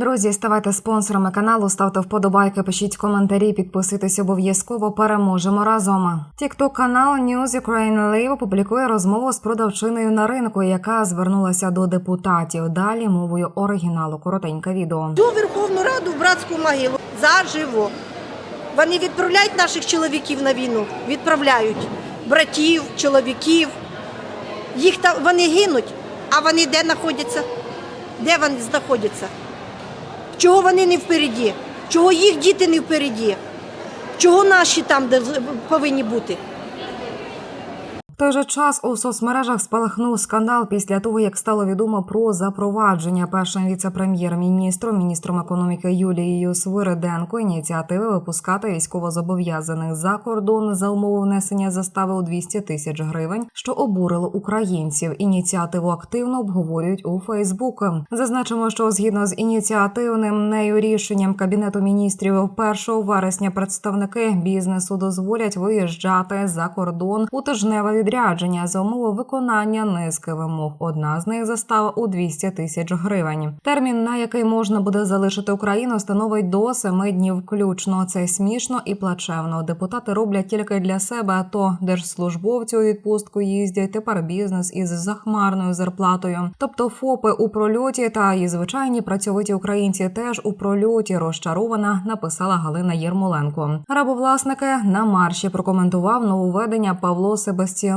Друзі, ставайте спонсорами каналу, ставте вподобайки, пишіть коментарі, підписуйтесь обов'язково. Переможемо разом. Тікток канал News Ukraine Live публікує розмову з продавчиною на ринку, яка звернулася до депутатів. Далі мовою оригіналу. Коротеньке відео. Цю Верховну Раду в братську могилу заживо. Вони відправляють наших чоловіків на війну, відправляють братів, чоловіків. Їх там вони гинуть, а вони де знаходяться? Де вони знаходяться? Чого вони не впереді? Чого їх діти не впереді? Чого наші там повинні бути? Той же час у соцмережах спалахнув скандал після того, як стало відомо про запровадження першим віце-прем'єр-міністром, міністром економіки Юлією Свириденко ініціативи випускати військовозобов'язаних за кордон за умови внесення застави у 200 тисяч гривень, що обурило українців. Ініціативу активно обговорюють у Фейсбук. Зазначимо, що згідно з ініціативним нею рішенням кабінету міністрів 1 вересня представники бізнесу дозволять виїжджати за кордон у тижневе відрядження за умови виконання низки вимог. Одна з них застава у 200 тисяч гривень. Термін, на який можна буде залишити Україну, становить до семи днів включно. Це смішно і плачевно. Депутати роблять тільки для себе. А то держслужбовці у відпустку їздять. Тепер бізнес із захмарною зарплатою. Тобто ФОПи у прольоті та і звичайні працьовиті українці теж у прольоті розчарована. Написала Галина Єрмоленко. Рабовласники на марші прокоментував нововведення Павло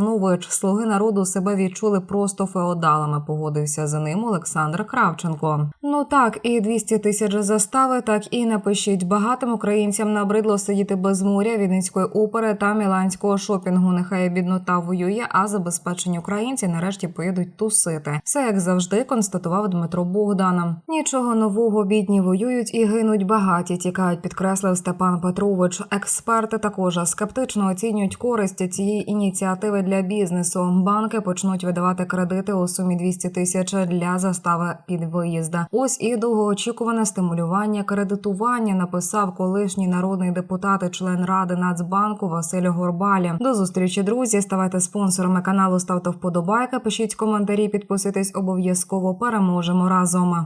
Себастьянович. Слуги народу себе відчули просто феодалами. Погодився за ним Олександр Кравченко. Ну так, і 200 тисяч застави, так і напишіть. Багатим українцям набридло сидіти без моря, Віденської опери та міланського шопінгу. Нехай біднота воює, а забезпечені українці нарешті поїдуть тусити. Все як завжди констатував Дмитро Богдан. Нічого нового бідні воюють і гинуть багаті. Тікають, підкреслив Степан Петрович. Експерти також скептично оцінюють користь цієї ініціативи для бізнесу. Банки почнуть видавати кредити у сумі 200 тисяч для застави під виїзда. Ось і довгоочікуване стимулювання кредитування. Написав колишній народний депутат і член ради Нацбанку Василь Горбалі. До зустрічі, друзі. Ставайте спонсорами каналу, ставте вподобайки, пишіть коментарі, підписуйтесь обов'язково. Переможемо разом.